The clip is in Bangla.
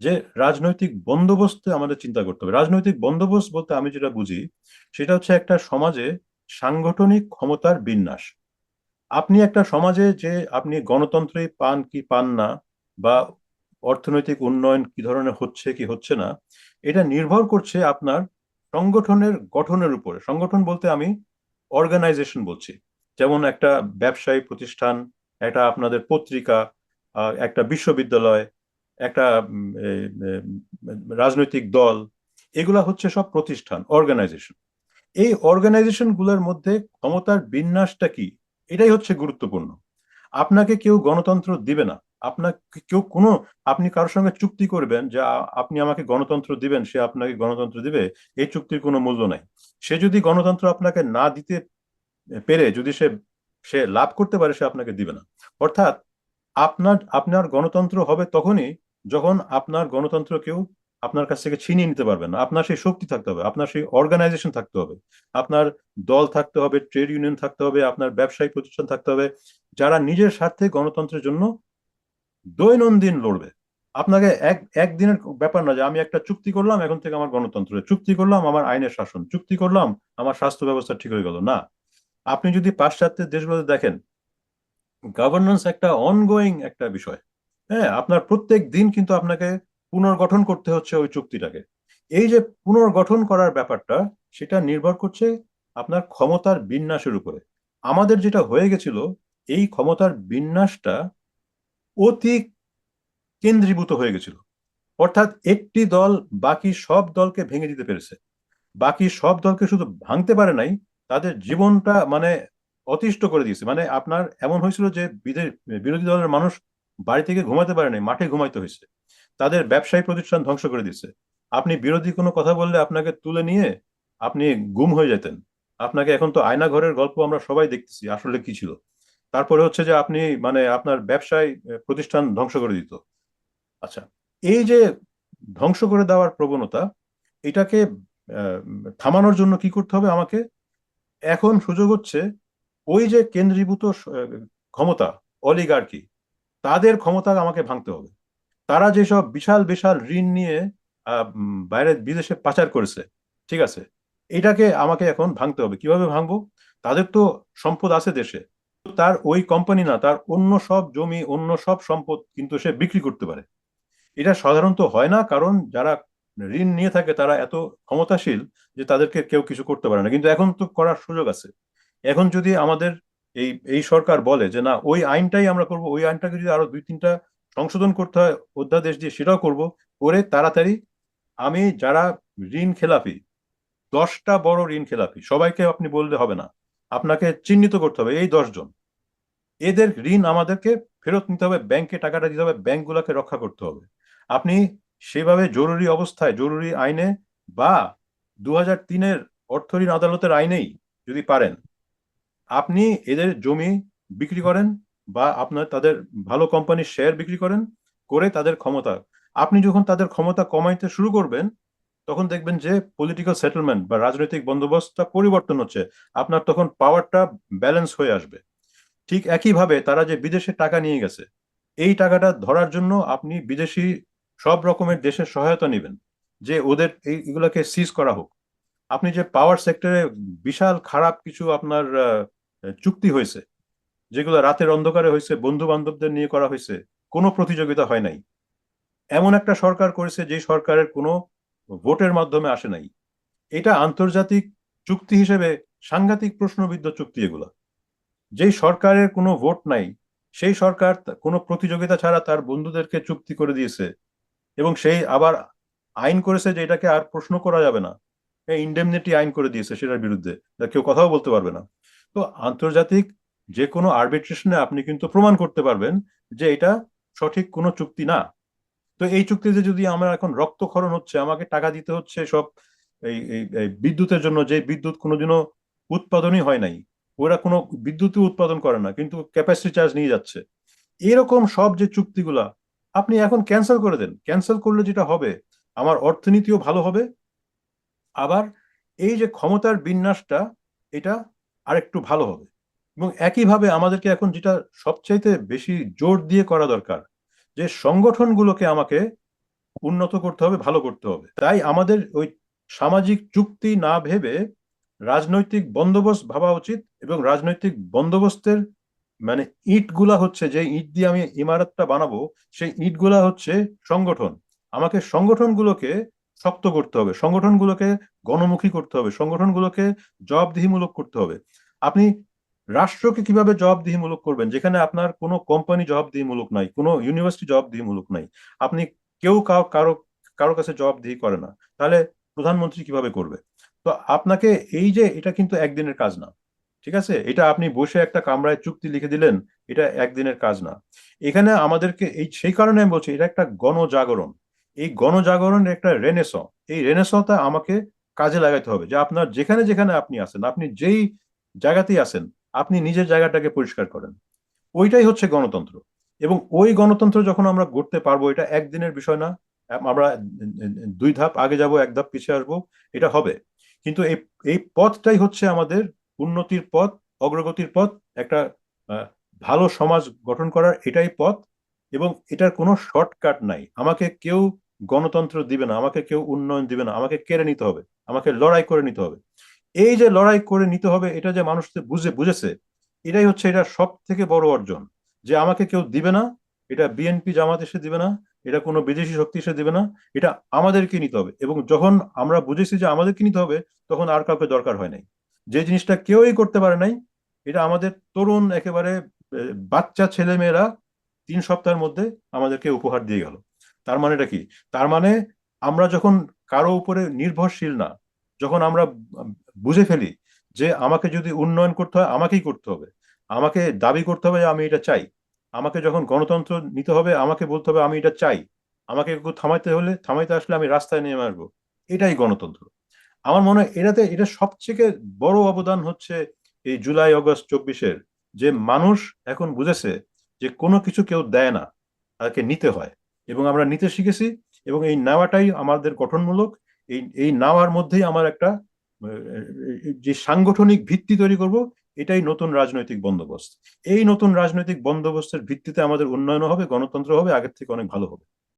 যে রাজনৈতিক বন্দোবস্ত আমাদের চিন্তা করতে হবে। রাজনৈতিক বন্দোবস্ত বলতে আমি যেটা বুঝি, সেটা হচ্ছে একটা সমাজে সাংগঠনিক ক্ষমতার বিন্যাস। আপনি একটা সমাজে যে আপনি গণতন্ত্রে পান কি পান না বা অর্থনৈতিক উন্নয়ন কি ধরনের হচ্ছে কি হচ্ছে না, এটা নির্ভর করছে আপনার সংগঠনের গঠনের উপরে। সংগঠন বলতে আমি অর্গানাইজেশন বলছি। যেমন একটা ব্যবসায়ী প্রতিষ্ঠান, একটা আপনাদের পত্রিকা একটা বিশ্ববিদ্যালয় একটা রাজনৈতিক দল, এগুলা হচ্ছে সব প্রতিষ্ঠান অর্গানাইজেশন এই অর্গানাইজেশনগুলোর মধ্যে ক্ষমতার বিন্যাসটা কি? এটাই হচ্ছে গুরুত্বপূর্ণ। আপনাকে কেউ গণতন্ত্র দিবে না। আপনাকে, কেউ কোনো, আপনি কারোর সঙ্গে চুক্তি করবেন যে আপনি আমাকে গণতন্ত্র দিবেন, সে আপনাকে গণতন্ত্র দিবে, এই চুক্তির কোনো মূল্য নাই। সে যদি গণতন্ত্র আপনাকে না দিতে পেরে, যদি সে সে লাভ করতে পারে, সে আপনাকে দিবে না। অর্থাৎ আপনার আপনার গণতন্ত্র হবে তখনই যখন আপনার গণতন্ত্র কেউ আপনার কাছ থেকে ছিনিয়ে নিতে পারবেন না, আপনার সেই শক্তি থাকতে হবে, আপনার সেই অর্গানাইজেশন থাকতে হবে, আপনার দল থাকতে হবে ট্রেড ইউনিয়ন থাকতে হবে, আপনার ব্যবসায়িক প্রতিষ্ঠান থাকতে হবে, যারা নিজের স্বার্থে গণতন্ত্রের জন্য দৈনন্দিন লড়বে। আপনাকে এক, একদিনের ব্যাপার না যে আমি একটা চুক্তি করলাম, এখন থেকে আমার গণতন্ত্র, চুক্তি করলাম, আমার আইনের শাসন, চুক্তি করলাম, আমার স্বাস্থ্য ব্যবস্থা ঠিক হয়ে গেল। না, আপনি যদি পাশ্চাত্যের দেশগুলোতে দেখেন গভর্নেন্স একটা অনগোয়িং একটা বিষয় হ্যাঁ আপনার প্রত্যেক দিন কিন্তু আপনাকে পুনর্গঠন করতে হচ্ছে ওই চুক্তিটাকে। এই যে পুনর্গঠন করার ব্যাপারটা, সেটা নির্ভর করছে আপনার ক্ষমতার বিন্যাসের উপরে। আমাদের যেটা হয়ে গেছিল, এই ক্ষমতার বিন্যাসটা অতি কেন্দ্রীভূত হয়ে গেছিল। অর্থাৎ একটি দল বাকি সব দলকে ভেঙে দিতে পেরেছে। বাকি সব দলকে শুধু ভাঙতে পারে নাই, তাদের জীবনটা মানে অতিষ্ঠ করে দিয়েছে। মানে আপনার এমন হয়েছিল যে বিরোধী দলের মানুষ বাড়ি থেকে ঘুমাতে পারে নাই মাঠে ঘুমাইতে হয়েছে। তাদের ব্যবসায়ী প্রতিষ্ঠান ধ্বংস করে দিচ্ছে আপনি বিরোধী কোনো কথা বললে আপনাকে তুলে নিয়ে আপনি গুম হয়ে যেতেন। আপনাকে এখন তো আয়না ঘরের গল্প আমরা সবাই দেখতেছি, আসলে কি ছিল? তারপরে হচ্ছে যে আপনি মানে আপনার ব্যবসায় প্রতিষ্ঠান ধ্বংস করে দিত। আচ্ছা এই যে ধ্বংস করে দেওয়ার প্রবণতা, এটাকে থামানোর জন্য কি করতে হবে আমাকে? এখন সুযোগ হচ্ছে ওই যে কেন্দ্রীভূত ক্ষমতা, অলিগার্কি তাদের ক্ষমতা আমাকে ভাঙতে হবে। তারা যেসব বিশাল বিশাল ঋণ নিয়ে বাইরে বিদেশে পাচার করেছে, ঠিক আছে, এটাকে আমাকে এখন ভাঙতে হবে। কীভাবে ভাঙবো? তাদের তো সম্পদ আছে দেশে। তার ওই কোম্পানি না, তার অন্য সব জমি, অন্য সব সম্পদ কিন্তু সে বিক্রি করতে পারে। এটা সাধারণত হয় না, কারণ যারা ঋণ নিয়ে থাকে তারা এত ক্ষমতাশীল যে তাদেরকে কেউ কিছু করতে পারে না। কিন্তু এখন তো করার সুযোগ আছে। এখন যদি আমাদের এই এই সরকার বলে যে না, ওই আইনটাই আমরা করব, ওই আইনটাকে যদি আরও দুই তিনটা সংশোধন করতে হয়, অধ্যাদেশ দিয়ে সেটাও করব, করে তাড়াতাড়ি আমি যারা ঋণ খেলাপি, দশটা বড় ঋণ খেলাপি, সবাইকে আপনি বললে হবে না, আপনাকে চিহ্নিত করতে হবে, এই দশজন এদের ঋণ আমাদেরকে ফেরত নিতে হবে, ব্যাংকে টাকাটা দিতে হবে, ব্যাংকগুলোকে রক্ষা করতে হবে। আপনি সেভাবে জরুরি অবস্থায়, জরুরি আইনে বা দু হাজার তিনের অর্থ ঋণ আদালতের আইনেই যদি পারেন আপনি এদের জমি বিক্রি করেন বা আপনার তাদের ভালো কোম্পানির শেয়ার বিক্রি করেন করে তাদের ক্ষমতা। আপনি যখন তাদের ক্ষমতা কমাইতে শুরু করবেন, তখন দেখবেন যে পলিটিক্যাল সেটেলমেন্ট বা রাজনৈতিক বন্দোবস্তটা পরিবর্তন হচ্ছে। আপনার তখন পাওয়ারটা ব্যালেন্স হয়ে আসবে। ঠিক একইভাবে তারা যে বিদেশে টাকা নিয়ে গেছে, এই টাকাটা ধরার জন্য আপনি বিদেশি সব রকমের দেশের সহায়তা নেবেন, যে ওদের এইগুলোকে সিজ করা হোক। আপনি যে পাওয়ার সেক্টরে বিশাল খারাপ কিছু আপনার চুক্তি হয়েছে, যেগুলো রাতের অন্ধকারে হয়েছে বন্ধু বান্ধবদের নিয়ে করা হয়েছে, কোনো প্রতিযোগিতা হয় নাই। এমন একটা সরকার করেছে যে সরকারের কোনো ভোটের মাধ্যমে আসে নাই। এটা আন্তর্জাতিক চুক্তি হিসেবে সাংঘাতিক প্রশ্নবিদ্ধ চুক্তি এগুলো। যেই সরকারের কোনো ভোট নাই, সেই সরকার কোনো প্রতিযোগিতা ছাড়া তার বন্ধুদেরকে চুক্তি করে দিয়েছে এবং সেই আবার আইন করেছে যে এটাকে আর প্রশ্ন করা যাবে না। ইন্ডেমনিটি আইন করে দিয়েছে সেটার বিরুদ্ধে। কেউ কথাও বলতে পারবে না। তো আন্তর্জাতিক যে কোনো আরবিট্রেশনে আপনি কিন্তু প্রমাণ করতে পারবেন যে এটা সঠিক কোনো চুক্তি না। তো এই চুক্তিতে যদি আমার এখন রক্তক্ষরণ হচ্ছে, আমাকে টাকা দিতে হচ্ছে সব এই বিদ্যুতের জন্য, যে বিদ্যুৎ কোনোদিনও উৎপাদনই হয় নাই, ওরা কোনো বিদ্যুৎ উৎপাদন করে না, কিন্তু ক্যাপাসিটি চার্জ নিয়ে যাচ্ছে। এরকম সব যে চুক্তিগুলা আপনি এখন ক্যান্সেল করে দেন। ক্যান্সেল করলে যেটা হবে, আমার অর্থনীতিও ভালো হবে, আবার এই যে ক্ষমতার বিন্যাসটা, এটা আরেকটু ভালো হবে। এবং একইভাবে আমাদেরকে এখন যেটা সবচাইতে বেশি জোর দিয়ে করা দরকার, যে সংগঠনগুলোকে আমাকে উন্নত করতে হবে, ভালো করতে হবে। তাই আমাদের ওই সামাজিক চুক্তি না ভেবে রাজনৈতিক বন্দোবস্ত ভাবা উচিত এবং রাজনৈতিক বন্দোবস্তের মানে ইটগুলা হচ্ছে, যে ইট দিয়ে আমি ইমারতটা বানাবো, সেই ইটগুলা হচ্ছে সংগঠন। আমাকে সংগঠনগুলোকে শক্ত করতে হবে। সংগঠনগুলোকে গণমুখী করতে হবে। সংগঠনগুলোকে জবাবদিহিমূলক করতে হবে। আপনি রাষ্ট্রকে কীভাবে জবাবদিহিমূলক করবেন? যেখানে আপনার কোনো কোম্পানি জবাবদিহিমূলক নাই, কোনো ইউনিভার্সিটি জবাবদিহিমূলক নাই। আপনি কেউ কারও কারও কাছে জবাবদিহি করে না। তাহলে প্রধানমন্ত্রী কীভাবে করবে? তো আপনাকে এই যে এটা কিন্তু একদিনের কাজ না, ঠিক আছে? এটা আপনি বসে একটা কামরায় চুক্তি লিখে দিলেন, এটা একদিনের কাজ না। এখানে আমাদেরকে এই, সেই কারণে আমি বলছি, এটা একটা গণজাগরণ। এই গণজাগরণের একটা রেনেস এই রেনেসটা আমাকে কাজে লাগাইতে হবে যে আপনার যেখানে যেখানে আপনি আছেন, আপনি যেই জায়গাতেই আছেন, আপনি নিজের জায়গাটাকে পরিষ্কার করেন। ওইটাই হচ্ছে গণতন্ত্র। এবং ওই গণতন্ত্র যখন আমরা গড়তে পারব, এটা একদিনের বিষয় না। আমরা দুই ধাপ আগে যাব, এক ধাপ পিছিয়ে আসব, এটা হবে। কিন্তু এই এই পথটাই হচ্ছে আমাদের উন্নতির পথ, অগ্রগতির পথ, একটা ভালো সমাজ গঠন করার এটাই পথ। এবং এটার কোনো শর্টকাট নাই। আমাকে কেউ গণতন্ত্র দিবে না, আমাকে কেউ উন্নয়ন দিবে না, আমাকে কেড়ে নিতে হবে, আমাকে লড়াই করে নিতে হবে। এই যে লড়াই করে নিতে হবে, এটা যে মানুষ বুঝে, বুঝেছে, এটাই হচ্ছে এটা সব থেকে বড় অর্জন। যে আমাকে কেউ দিবে না, এটা বিএনপি জামাত এসে দিবে না, এটা কোনো বিদেশি শক্তি এসে দিবে না, এটা আমাদেরকে নিতে হবে। এবং যখন আমরা বুঝেছি যে আমাদেরকে নিতে হবে, তখন আর কাউকে দরকার হয় নাই। যে জিনিসটা কেউই করতে পারে নাই, এটা আমাদের তরুণ একেবারে বাচ্চা ছেলে মেয়েরা তিন সপ্তাহের মধ্যে আমাদেরকে উপহার দিয়ে গেল। তার মানেটা কি? তার মানে আমরা যখন কারও উপরে নির্ভরশীল না, যখন আমরা বুঝে ফেলি যে আমাকে যদি উন্নয়ন করতে হয়, আমাকেই করতে হবে। আমাকে দাবি করতে হবে যে আমি এটা চাই। আমাকে যখন গণতন্ত্র নিতে হবে, আমাকে বলতে হবে আমি এটা চাই। আমাকে একটু থামাইতে হলে, থামাইতে আসলে আমি রাস্তায় নেমে আসব। এটাই গণতন্ত্র। আমার মনে হয় এটাতে, এটা সবথেকে বড় অবদান হচ্ছে এই জুলাই, অগস্ট, চব্বিশের যে মানুষ এখন বুঝেছে যে কোনো কিছু কেউ দেয় না, তাকে নিতে হয়। এবং আমরা নিতে শিখেছি এবং এই নেওয়াটাই আমাদের গঠনমূলক। এই এই নেওয়ার মধ্যেই আমার একটা যে সাংগঠনিক ভিত্তি তৈরি করব, এটাই নতুন রাজনৈতিক বন্দোবস্ত। এই নতুন রাজনৈতিক বন্দোবস্তের ভিত্তিতে আমাদের উন্নয়ন হবে, গণতন্ত্র হবে, আগের থেকে অনেক ভালো হবে।